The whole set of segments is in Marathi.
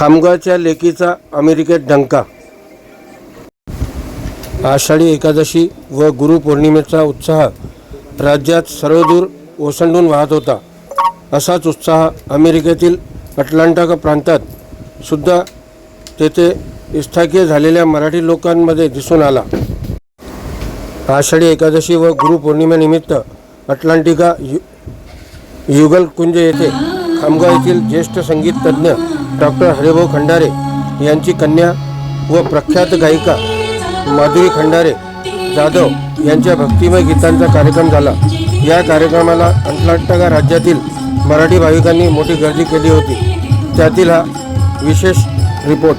खामगावच्या लेकीचा अमेरिकेत डंका. आषाढी एकादशी व गुरुपौर्णिमेचा उत्साह राज्यात सर्वदूर ओसंडून वाहत होता. असाच उत्साह अमेरिकेतील अटलांटा प्रांतात सुद्धा तेथे स्थायिक झालेल्या मराठी लोकांमध्ये दिसून आला. आषाढी एकादशी व गुरुपौर्णिमेनिमित्त अटलांटिका यु युगल कुंज येथे खामगाव येथील ज्येष्ठ संगीत तज्ज्ञ डॉक्टर हरिभाऊ खंडारे यांची कन्या व प्रख्यात गायिका माधुरी खंडारे जाधव यांच्या भक्तिमय गीतांचा कार्यक्रम झाला. या कार्यक्रमाला कर्नाटका राज्यातील मराठी भाविकांनी मोठी गर्दी केली होती. त्यातील हा विशेष report.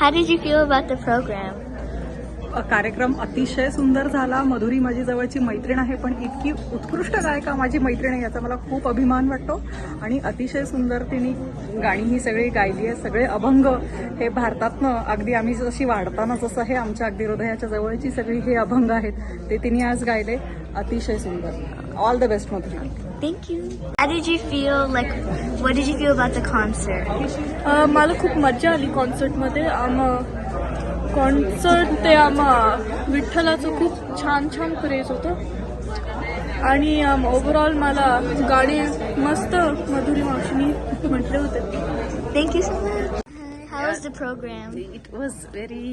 How did you feel about the program? कार्यक्रम अतिशय सुंदर झाला. मधुरी माझी जवळची मैत्रीण आहे पण इतकी उत्कृष्ट गायिका माझी मैत्रीण आहे याचा मला खूप अभिमान वाटतो. आणि अतिशय सुंदर तिने गाणी ही सगळी गायली आहे. सगळे अभंग हे भारतातनं अगदी आम्ही जशी वाढताना जसं हे आमच्या अगदी हृदयाच्या जवळची सगळी हे अभंग आहेत ते तिने आज गायले. अतिशय सुंदर. All the best Madhuri Thank you. How did you feel? Like, what did you feel about the concert? अ, मला खूप मजा आली कॉन्सर्टमध्ये आम कॉन्सर्ट ते आम विठ्ठलाचं खूप छान छान क्रेज होतं आणि ओव्हरऑल मला गाणी मस्त मधुरी मावशीनी म्हटले होते Thank you so much. How was the program? It was very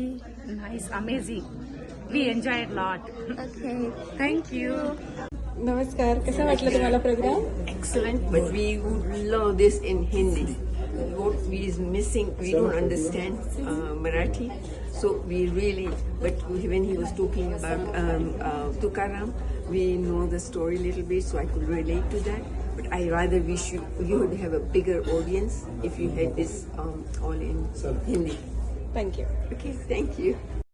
nice, amazing. We enjoyed a lot. Okay. Thank you. नमस्कार कसा वाटला तुम्हाला programme excellent, but we would love this in Hindi. What we is missing, we don't understand uh, Marathi, so we really. But when he was talking about um, uh, Tukaram, we know the story a little bit, so I could relate to that. But I rather wish you you would have a bigger audience if you had this um, all in Hindi. Thank you Okay, thank you.